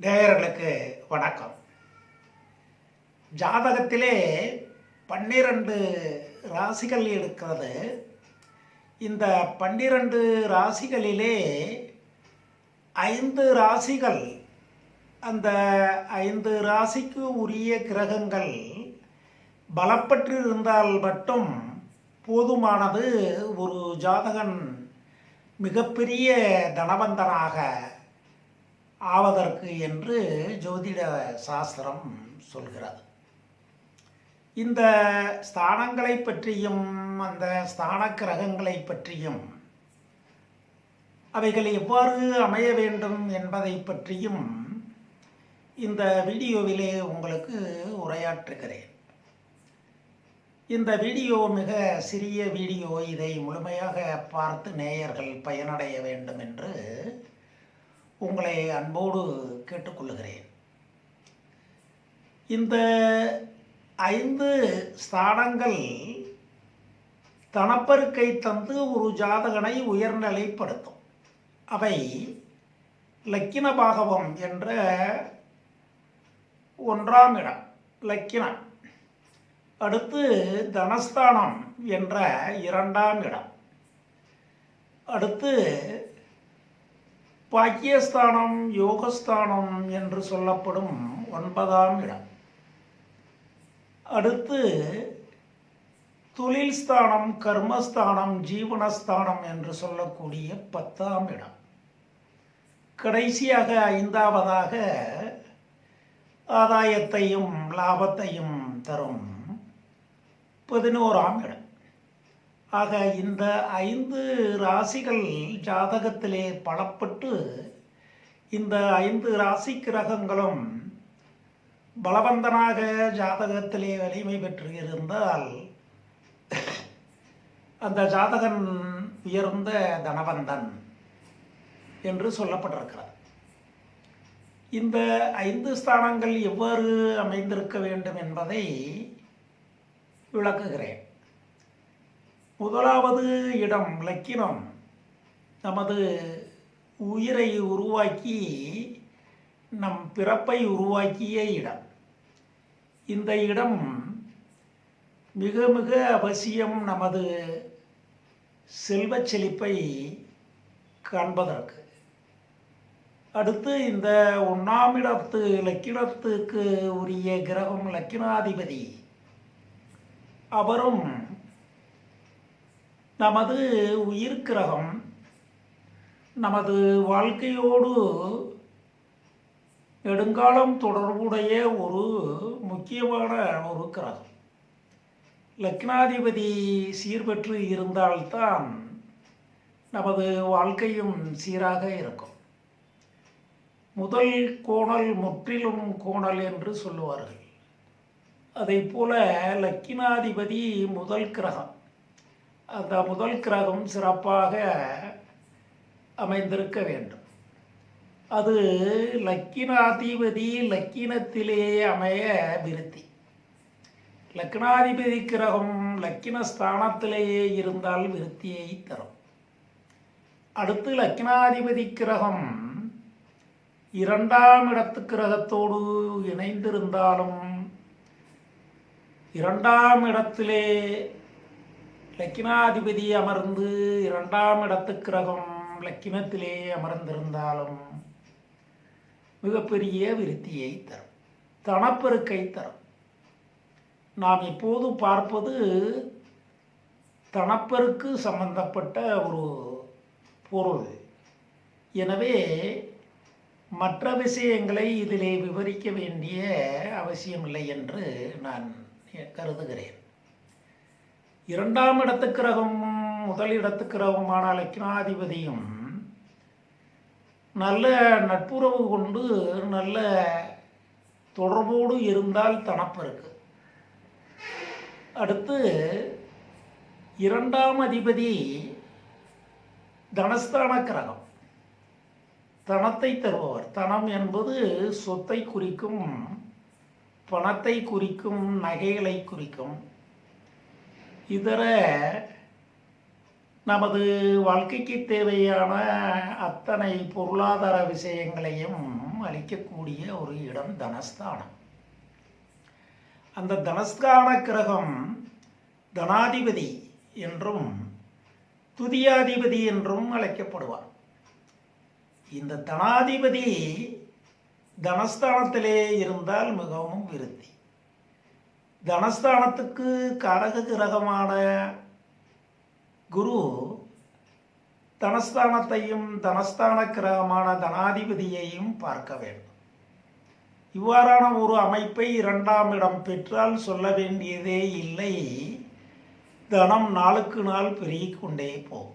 நேயர்களுக்கு வணக்கம். ஜாதகத்திலே பன்னிரண்டு ராசிகள் இருக்கிறது. இந்த பன்னிரண்டு ராசிகளிலே ஐந்து ராசிகள் அந்த ஐந்து ராசிக்கு உரிய கிரகங்கள் பலப்பற்று இருந்தால் மட்டும் போதுமானது ஒரு ஜாதகன் மிகப்பெரிய தனவந்தனாக ஆவதற்கு என்று ஜோதிட சாஸ்திரம் சொல்கிறது இந்த ஸ்தானங்களை பற்றியும் அந்த ஸ்தான கிரகங்களை பற்றியும் அவைகள் எவ்வாறு அமைய வேண்டும் என்பதை பற்றியும் இந்த வீடியோவிலே உங்களுக்கு உரையாற்றுகிறேன். இந்த வீடியோ மிக சிறிய வீடியோ இதை முழுமையாக பார்த்து நேயர்கள் பயனடைய வேண்டும் என்று உங்களை அன்போடு கேட்டுக்கொள்ளுகிறேன். இந்த ஐந்து ஸ்தானங்கள் தனப்பெருக்கை தந்து ஒரு ஜாதகனை உயர்நிலைப்படுத்தும். அவை லக்கின பாகவம் என்ற ஒன்றாம் இடம் லக்கினம். அடுத்து தனஸ்தானம் என்ற இரண்டாம் இடம். அடுத்து பாக்கியஸ்தானம் யோகஸ்தானம் என்று சொல்லப்படும் ஒன்பதாம் இடம். அடுத்து தொழில் ஸ்தானம் கர்மஸ்தானம் ஜீவனஸ்தானம் என்று சொல்லக்கூடிய பத்தாம் இடம். கடைசியாக ஐந்தாவதாக ஆதாயத்தையும் லாபத்தையும் தரும் பதினோராம் இடம். ஆக இந்த ஐந்து ராசிகள் ஜாதகத்திலே பலப்பட்டு இந்த ஐந்து ராசி கிரகங்களும் பலவந்தனாக ஜாதகத்திலே வலிமை பெற்று இருந்தால் அந்த ஜாதகன் உயர்ந்த தனவந்தன் என்று சொல்லப்பட்டிருக்கிறது. இந்த ஐந்து ஸ்தானங்கள் எவ்வாறு அமைந்திருக்க வேண்டும் என்பதை விளக்குகிறேன். முதலாவது இடம் லக்கினம். நமது உயிரை உருவாக்கி நம் பிறப்பை உருவாக்கிய இடம். இந்த இடம் மிக மிக அவசியம் நமது செல்வச் செழிப்பை காண்பதற்கு. அடுத்து இந்த ஒன்றாம் இடத்து லக்கினத்துக்கு உரிய கிரகம் லக்கினாதிபதி. அவரும் நமது உயிர் கிரகம் நமது வாழ்க்கையோடு நெடுங்காலம் தொடர்புடைய ஒரு முக்கியமான ஒரு கிரகம். லக்னாதிபதி சீர்பெற்று இருந்தால்தான் நமது வாழ்க்கையும் சீராக இருக்கும். முதல் கோணல் முற்றிலும் கோணல் என்று சொல்லுவார்கள். அதை போல லக்கினாதிபதி முதல் கிரகம். அந்த முதல் கிரகம் சிறப்பாக அமைந்திருக்க வேண்டும். அது லக்கினாதிபதி லக்கினத்திலே அமைய விருத்தி. லக்னாதிபதி கிரகம் லக்கின ஸ்தானத்திலேயே இருந்தால் விருத்தியை தரும். அடுத்து லக்னாதிபதி கிரகம் இரண்டாம் இடத்து கிரகத்தோடு இணைந்திருந்தாலும் இரண்டாம் இடத்திலே லக்கினாதிபதி அமர்ந்து இரண்டாம் இடத்து கிரகம் லக்கினத்திலே அமர்ந்திருந்தாலும் மிகப்பெரிய விருத்தியை தரும். தனப்பெருக்கை தரும். நாம் இப்போது பார்ப்பது தனப்பெருக்கு சம்பந்தப்பட்ட ஒரு பொருள். எனவே மற்ற விஷயங்களை இதிலே விவரிக்க வேண்டிய அவசியமில்லை என்று நான் கருதுகிறேன். இரண்டாம் இடத்து கிரகம் முதல் இடத்து கிரகமான லக்னாதிபதியும் நல்ல நட்புறவு கொண்டு நல்ல தொடர்போடு இருந்தால் தனப்பெருக்கு அடுத்து இரண்டாம் அதிபதி தனஸ்தான கிரகம். தனத்தை தருபவர். தனம் என்பது சொத்தை குறிக்கும் பணத்தை குறிக்கும் நகைகளை குறிக்கும். இதர நமது வாழ்க்கைக்கு தேவையான அத்தனை பொருளாதார விஷயங்களையும் அளிக்கக்கூடிய ஒரு இடம் தனஸ்தானம். அந்த தனஸ்தான கிரகம் தனாதிபதி என்றும் துதியாதிபதி என்றும் அழைக்கப்படுவார். இந்த தனாதிபதி தனஸ்தானத்திலே இருந்தால் மிகவும் விருத்தி. தனஸ்தானத்துக்கு கரக கிரகமான குரு தனஸ்தானத்தையும் தனஸ்தான கிரகமான தனாதிபதியையும் பார்க்க வேண்டும். இவ்வாறான ஒரு அமைப்பை இரண்டாம் இடம் பெற்றால் சொல்ல வேண்டியதே இல்லை. தனம் நாளுக்கு நாள் பெருகி கொண்டே போகும்.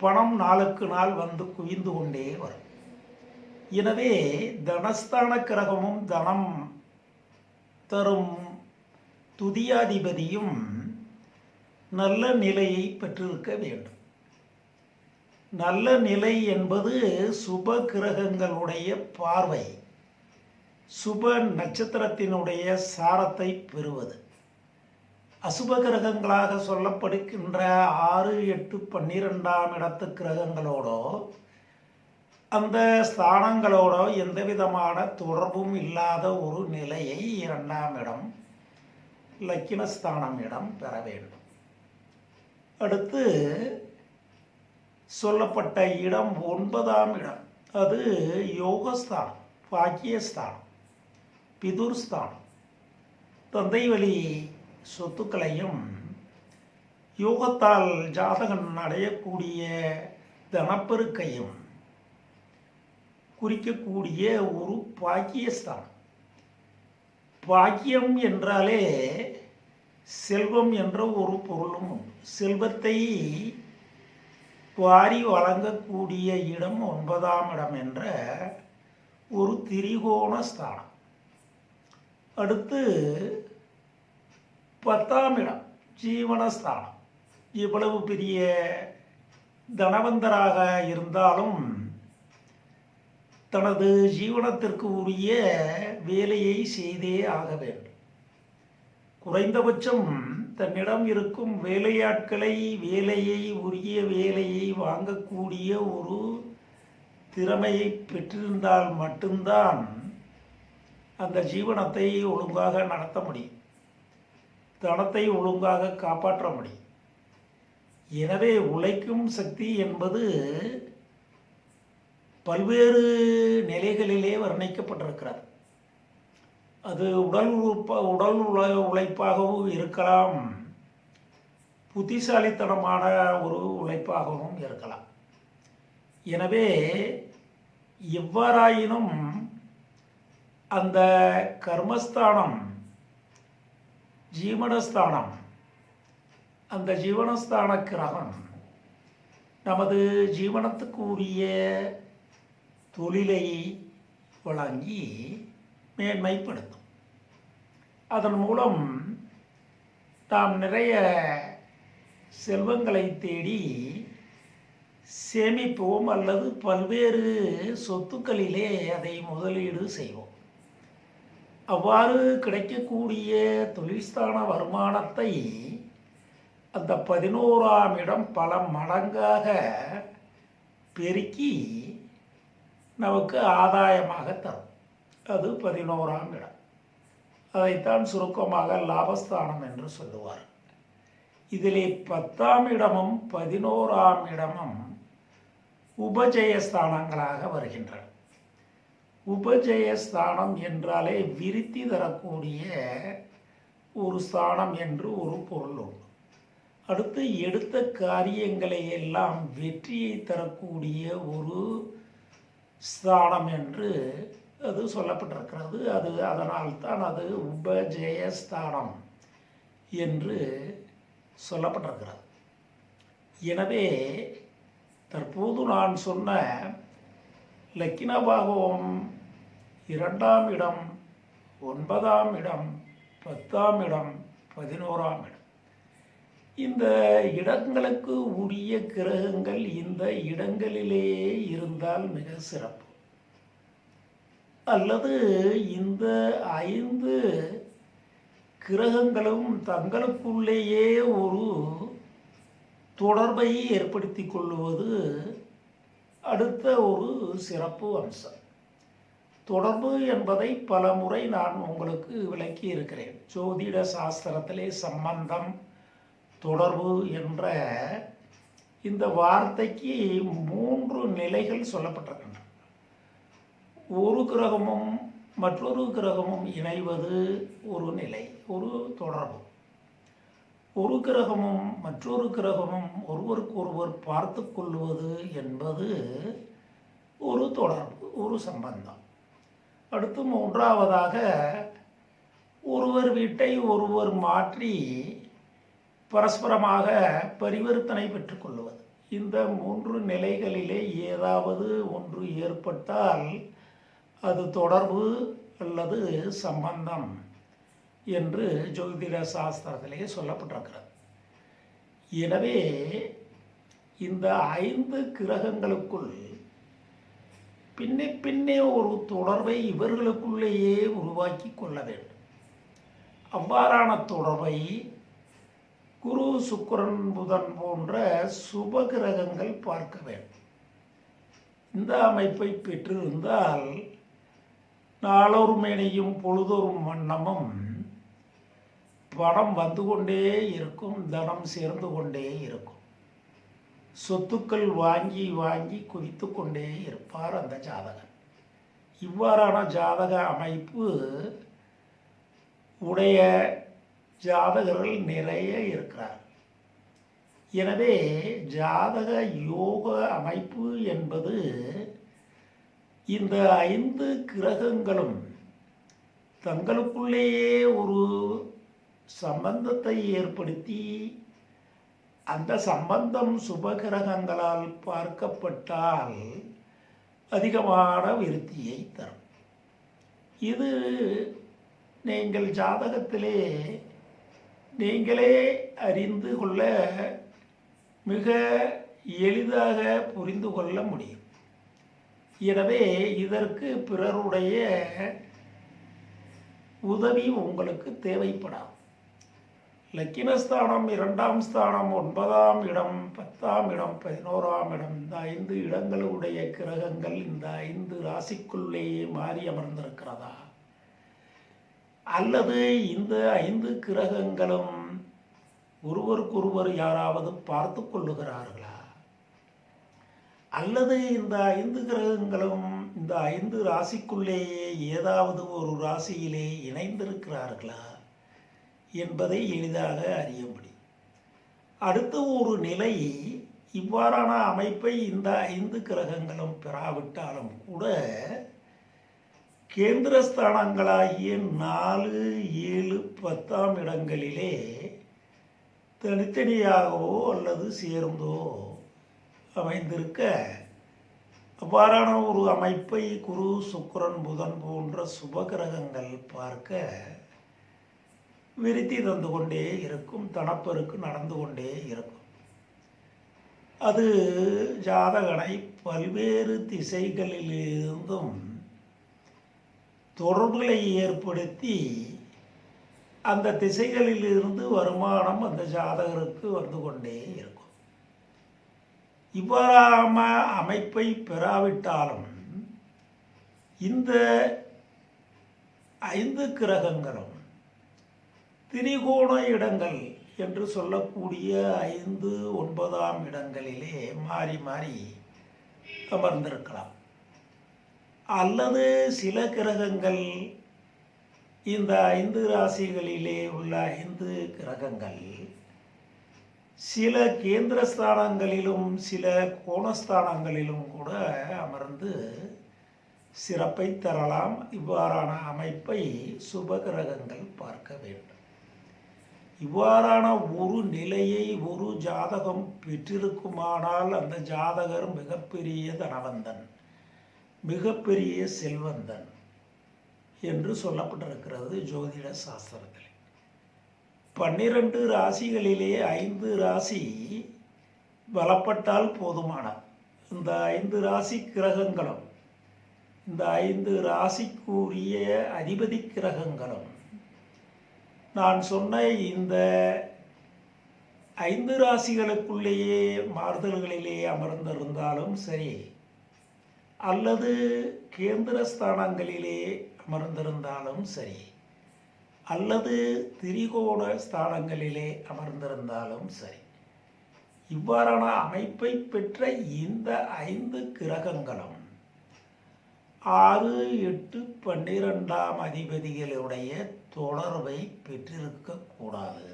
பணம் நாளுக்கு நாள் வந்து குவிந்து கொண்டே வரும். எனவே தனஸ்தான கிரகமும் தனம் தரும் துதியாதிபதியும் நல்ல நிலையை பெற்றிருக்க வேண்டும். நல்ல நிலை என்பது சுப கிரகங்களுடைய பார்வை. சுப நட்சத்திரத்தினுடைய சாரத்தை பெறுவது. அசுப கிரகங்களாக சொல்லப்படுகின்ற ஆறு எட்டு பன்னிரெண்டாம் இடத்து கிரகங்களோடோ அந்த ஸ்தானங்களோடோ எந்த விதமான தொடர்பும் இல்லாத ஒரு நிலையை இரண்டாம் இடம் லக்கினஸ்தானம் இடம் பெற வேண்டும். அடுத்து சொல்லப்பட்ட இடம் ஒன்பதாம் இடம். அது யோகஸ்தானம் பாக்கியஸ்தானம் பிதுர்ஸ்தானம். தந்தை வழி சொத்துக்களையும் யோகத்தால் ஜாதகன் அடையக்கூடிய தனப்பெருக்கையும் குறிக்கக்கூடிய ஒரு பாக்கியஸ்தானம். பாக்கியம் என்றாலே செல்வம் என்ற ஒரு பொருளும் உண்டு. செல்வத்தை வாரி வழங்கக்கூடிய இடம் ஒன்பதாம் இடம் என்ற ஒரு திரிகோண ஸ்தானம். அடுத்து பத்தாம் இடம் ஜீவனஸ்தானம் இவ்வளவு பெரிய தனவந்தராக இருந்தாலும் தனது ஜீவனத்திற்கு உரிய வேலையை செய்தே ஆக வேண்டும். குறைந்தபட்சம் தன்னிடம் இருக்கும் வேலையாட்களை வேலையை உரிய வேலையை வாங்கக்கூடிய ஒரு திறமையை பெற்றிருந்தால் மட்டும்தான் அந்த ஜீவனத்தை ஒழுங்காக நடத்த முடியும். தனத்தை ஒழுங்காக காப்பாற்ற முடியும். எனவே உழைக்கும் சக்தி என்பது பல்வேறு நிலைகளிலே வர்ணிக்கப்பட்டிருக்கிறார். அது உடல் உறுப்ப உடல் உழ உழைப்பாகவும் இருக்கலாம். புத்திசாலித்தனமான ஒரு உழைப்பாகவும் இருக்கலாம். எனவே எவ்வாறாயினும் அந்த கர்மஸ்தானம் ஜீவனஸ்தானம் அந்த ஜீவனஸ்தான கிரகம் நமது ஜீவனத்துக்கு உரிய தொழிலை வழங்கி மேன்மைப்படுத்தும். அதன் மூலம் நாம் நிறைய செல்வங்களை தேடி சேமிப்போம் அல்லது பல்வேறு சொத்துக்களிலே அதை முதலீடு செய்வோம். அவ்வாறு கிடைக்கக்கூடிய தொழில்ஸ்தான வருமானத்தை அந்த பதினோராம் இடம் பல மடங்காக பெருக்கி நமக்கு ஆதாயமாக தரும். அது பதினோராம் இடம். அதைத்தான் சுருக்கமாக லாபஸ்தானம் என்று சொல்லுவார். இதிலே பத்தாம் இடமும் பதினோராம் இடமும் உபஜயஸ்தானங்களாக வருகின்றன. உபஜயஸ்தானம் என்றாலே விருத்தி தரக்கூடிய ஒரு ஸ்தானம் என்று ஒரு பொருள் உண்டு. அடுத்து எடுத்த காரியங்களை எல்லாம் வெற்றியை தரக்கூடிய ஒரு ஸ்தானம் என்று அது சொல்லப்பட்டிருக்கிறது. அது அதனால்தான் அது உபஜயஸ்தானம் என்று சொல்லப்பட்டிருக்கிறது. எனவே தற்போது நான் சொன்ன லக்கின பாகவம் இரண்டாம் இடம் ஒன்பதாம் இடம் பத்தாம் இடம் பதினோராம் இடம். இந்த இடங்களுக்கு உரிய கிரகங்கள் இந்த இடங்களிலேயே இருந்தால் மிக சிறப்பு. அல்லது இந்த ஐந்து கிரகங்களும் தங்களுக்குள்ளேயே ஒரு தொடர்பை ஏற்படுத்தி கொள்ளுவது அடுத்த ஒரு சிறப்பு அம்சம். தொடர்பு என்பதை பல முறை நான் உங்களுக்கு விளக்கி இருக்கிறேன் ஜோதிட சாஸ்திரத்திலே சம்பந்தம் தொடர்பு என்ற இந்த வார்த்தைக்கு மூன்று நிலைகள் சொல்லப்பட்டிருக்கின்றன. ஒரு கிரகமும் மற்றொரு கிரகமும் இணைவது ஒரு நிலை ஒரு தொடர்பு. ஒரு கிரகமும் மற்றொரு கிரகமும் ஒருவருக்கொருவர் பார்த்து கொள்வது என்பது ஒரு தொடர்பு ஒரு சம்பந்தம். அடுத்து மூன்றாவதாக ஒருவர் வீட்டை ஒருவர் மாற்றி பரஸ்பரமாக பரிவர்த்தனை பெற்றுக்கொள்வது. இந்த மூன்று நிலைகளிலே ஏதாவது ஒன்று ஏற்பட்டால் அது தொடர்பு அல்லது சம்பந்தம் என்று ஜோதிட சாஸ்திரத்திலே சொல்லப்பட்டிருக்கிறது. எனவே இந்த ஐந்து கிரகங்களுக்குள் பின்னே பின்னே ஒரு தொடர்பை இவர்களுக்குள்ளேயே உருவாக்கி கொள்ள வேண்டும். அவ்வாறான தொடர்பை குரு சுக்கரன் புதன் போன்ற சுப கிரகங்கள் பார்க்க வேண்டும். இந்த அமைப்பை பெற்றிருந்தால் நாளொரு மேனையும் பொழுதொரும் வண்ணமும் பணம் வந்து கொண்டே இருக்கும் தனம் சேர்ந்து கொண்டே இருக்கும். சொத்துக்கள் வாங்கி வாங்கி குவித்து கொண்டே இருப்பார் அந்த ஜாதகன். இவ்வாறான ஜாதக அமைப்பு உடைய ஜாதகர்கள் நிறைய இருக்கிறார். எனவே ஜாதக யோக அமைப்பு என்பது இந்த ஐந்து கிரகங்களும் தங்களுக்குள்ளேயே ஒரு சம்பந்தத்தை ஏற்படுத்தி அந்த சம்பந்தம் சுபகிரகங்களால் பார்க்கப்பட்டால் அதிகமான விருத்தியை தரும். இது நீங்கள் ஜாதகத்திலே நீங்களே அறிந்து கொள்ள மிக எளிதாக புரிந்து கொள்ள முடியும். எனவே இதற்கு பிறருடைய உதவி உங்களுக்கு தேவைப்படாது. லக்கினஸ்தானம் இரண்டாம் ஸ்தானம் ஒன்பதாம் இடம் பத்தாம் இடம் பதினோராம் இடம். இந்த ஐந்து இடங்களுடைய கிரகங்கள் இந்த ஐந்து ராசிக்குள்ளேயே மாறி அமர்ந்திருக்கிறதா? அல்லது இந்த ஐந்து கிரகங்களும் ஒருவருக்கொருவர் யாராவது பார்த்து கொள்ளுகிறார்களா? அல்லது இந்த ஐந்து கிரகங்களும் இந்த ஐந்து ராசிக்குள்ளேயே ஏதாவது ஒரு ராசியிலே இணைந்திருக்கிறார்களா என்பதை எளிதாக அறிய முடியும். அடுத்து ஒரு நிலை இவ்வாறான அமைப்பை இந்த ஐந்து கிரகங்களும் பெறாவிட்டாலும் கூட கேந்திரஸ்தானங்களாகிய நாலு ஏழு பத்தாம் இடங்களிலே தனித்தனியாகவோ அல்லது சேர்ந்தோ அமைந்திருக்க அவ்வாறான ஒரு அமைப்பை குரு சுக்கரன் புதன் போன்ற சுபகிரகங்கள் பார்க்க விருத்தி தந்து கொண்டே இருக்கும் தனப்பெருக்கு நடந்து கொண்டே இருக்கும். அது ஜாதகனை பல்வேறு திசைகளிலிருந்தும் தொடர்புகளை ஏற்படுத்தி அந்த திசைகளிலிருந்து வருமானம் அந்த ஜாதகருக்கு வந்து கொண்டே இருக்கும். இவ்வாறாம அமைப்பை பெறாவிட்டாலும் இந்த ஐந்து கிரகங்களும் திரிகோண இடங்கள் என்று சொல்லக்கூடிய ஐந்து ஒன்பதாம் இடங்களிலே மாறி மாறி அமர்ந்திருக்கலாம். அல்லது சில கிரகங்கள் இந்த ஐந்து ராசிகளிலே உள்ள ஐந்து கிரகங்கள் சில கேந்திரஸ்தானங்களிலும் சில கோணஸ்தானங்களிலும் கூட அமர்ந்து சிறப்பை தரலாம். இவ்வாறான அமைப்பை சுப கிரகங்கள் பார்க்க வேண்டும். இவ்வாறான ஒரு நிலையை ஒரு ஜாதகம் பெற்றிருக்குமானால் அந்த ஜாதகர் மிகப்பெரிய தனவந்தன். மிகப்பெரிய செல்வந்தன் என்று சொல்லப்பட்டிருக்கிறது ஜோதிட சாஸ்திரத்தில். பன்னிரண்டு ராசிகளிலே ஐந்து ராசி பலப்பட்டால் போதுமான. இந்த ஐந்து ராசி கிரகங்களும் இந்த ஐந்து ராசிக்குரிய அதிபதி கிரகங்களும் நான் சொன்ன இந்த ஐந்து ராசிகளுக்குள்ளேயே மாறுதல்களிலே அமர்ந்திருந்தாலும் சரி அல்லது கேந்திர ஸ்தானங்களிலே அமர்ந்திருந்தாலும் சரி அல்லது திரிகோண ஸ்தானங்களிலே அமர்ந்திருந்தாலும் சரி இவ்வாறான அமைப்பை பெற்ற இந்த ஐந்து கிரகங்களும் ஆறு எட்டு பன்னிரெண்டாம் அதிபதிகளுடைய தொடர்பை பெற்றிருக்கக்கூடாது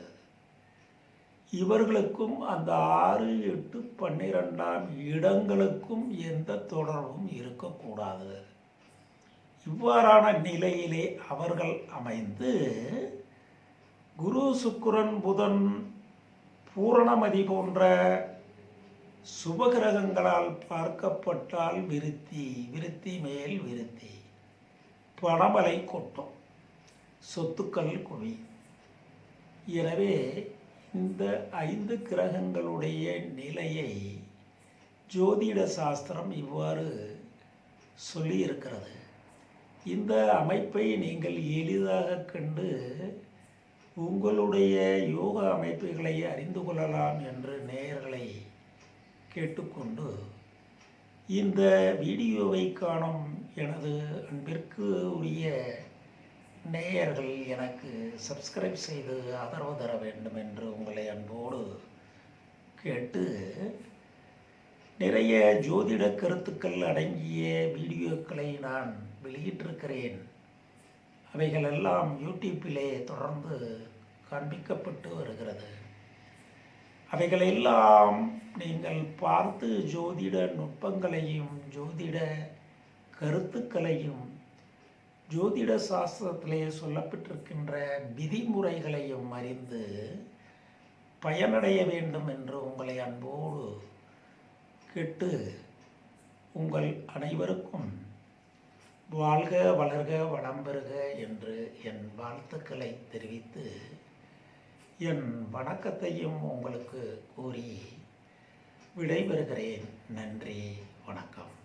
இவர்களுக்கும் அந்த ஆறு எட்டு பன்னிரெண்டாம் இடங்களுக்கும் எந்த தொடர்பும் இருக்கக்கூடாது. இவ்வாறான நிலையிலே அவர்கள் அமைந்து குரு சுக்கரன் புதன் பூரணமதி போன்ற சுபகிரகங்களால் பார்க்கப்பட்டால் விருத்தி விருத்தி மேல் விருத்தி. பணமலை கொட்டும் சொத்துக்கள் குவி எனவே இந்த ஐந்து கிரகங்களுடைய நிலையை ஜோதிட சாஸ்திரம் இவ்வாறு சொல்லியிருக்கிறது. இந்த அமைப்பை நீங்கள் எளிதாக கண்டு உங்களுடைய யோக அமைப்புகளை அறிந்து கொள்ளலாம் என்று நேயர்களை கேட்டுக்கொண்டு இந்த வீடியோவை காணும் எனது அன்பிற்கு உரிய நேயர்கள் எனக்கு சப்ஸ்கிரைப் செய்து ஆதரவு தர வேண்டும் என்று உங்களை அன்போடு கேட்டு நிறைய ஜோதிட கருத்துக்கள் அடங்கிய வீடியோக்களை நான் வெளியிட்டிருக்கிறேன். அவைகளெல்லாம் யூடியூப்பிலே தொடர்ந்து காண்பிக்கப்பட்டு வருகிறது. அவைகளெல்லாம் நீங்கள் பார்த்து ஜோதிட நுட்பங்களையும் ஜோதிட கருத்துக்களையும் ஜோதிட சாஸ்திரத்திலே சொல்லப்பட்டிருக்கின்ற விதிமுறைகளையும் அறிந்து பயனடைய வேண்டும் என்று உங்களை அன்போடு கேட்டு உங்கள் அனைவருக்கும் வாழ்க வளர்க வளம் பெறுக என்று என் வாழ்த்துக்களை தெரிவித்து என் வணக்கத்தையும் உங்களுக்கு கூறி விடைபெறுகிறேன். நன்றி வணக்கம்.